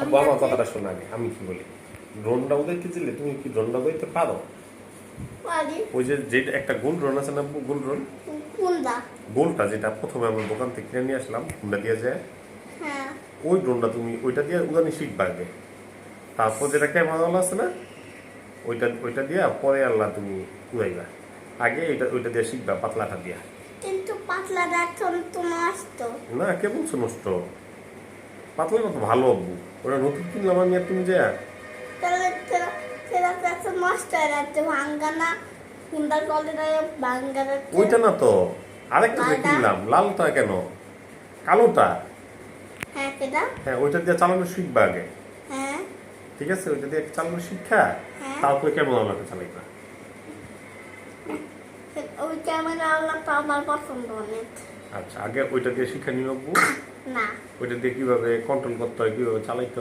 আমার কথাটা শোনা আগে আমি কি বলি? ড্রোনটা উদাইতে দিলে তুমি কি ড্রোনটা পারো? ওই যে যেটা একটা গোল ড্রোন আছে না গোল ড্রোন? গোলটা যেটা প্রথমে আমরা দোকান থেকে কিনে নিয়ে আসলাম হুন্ডা দিয়ে যায়। হ্যাঁ। ওই ড্রোনটা তুমি ওইটা দিয়ে উদানি আগে তারপর যেটা ক্যামেরা আছে না ওইটা ওইটা দিয়ে পরে আল্লাহ তুমি উড়াইবা। আগে এটা ওইটা দিয়ে শিখবা পাতলাটা দিয়া। কিন্তু পাতলাটা তো নষ্ট। না কে বলছো নষ্ট? পাতলাটা তো ভালো আব্বু ওরা নতুন কিনলাম আমি আর তুমি যে। তাহলে সেটা সেটা তো এখন নষ্ট হয়ে যাচ্ছে। ভাঙ্গা না হুন্ডার কলেটা ভাঙ্গা যাচ্ছে ওইটা না তো। আরেকটা কিনলাম লালটা কেন? কালোটা। হ্যাঁ সেটা। হ্যাঁ ওইটা দিয়ে চালানো শিখবা আগে। হ্যাঁ। ঠিক আছে? ওইটা দিয়ে চালানো শিক্ষা। হ্যাঁ। তারপরে কেমন আল্লাহকে চালাইবা? ক্যামেরা আলাদা আমার পছন্দ অনেক। আচ্ছা আগে ওইটা দিয়ে শিক্ষা নিয়ে না। ওইটা দিয়ে কীভাবে কন্ট্রোল করতে হয় কীভাবে চালাইতে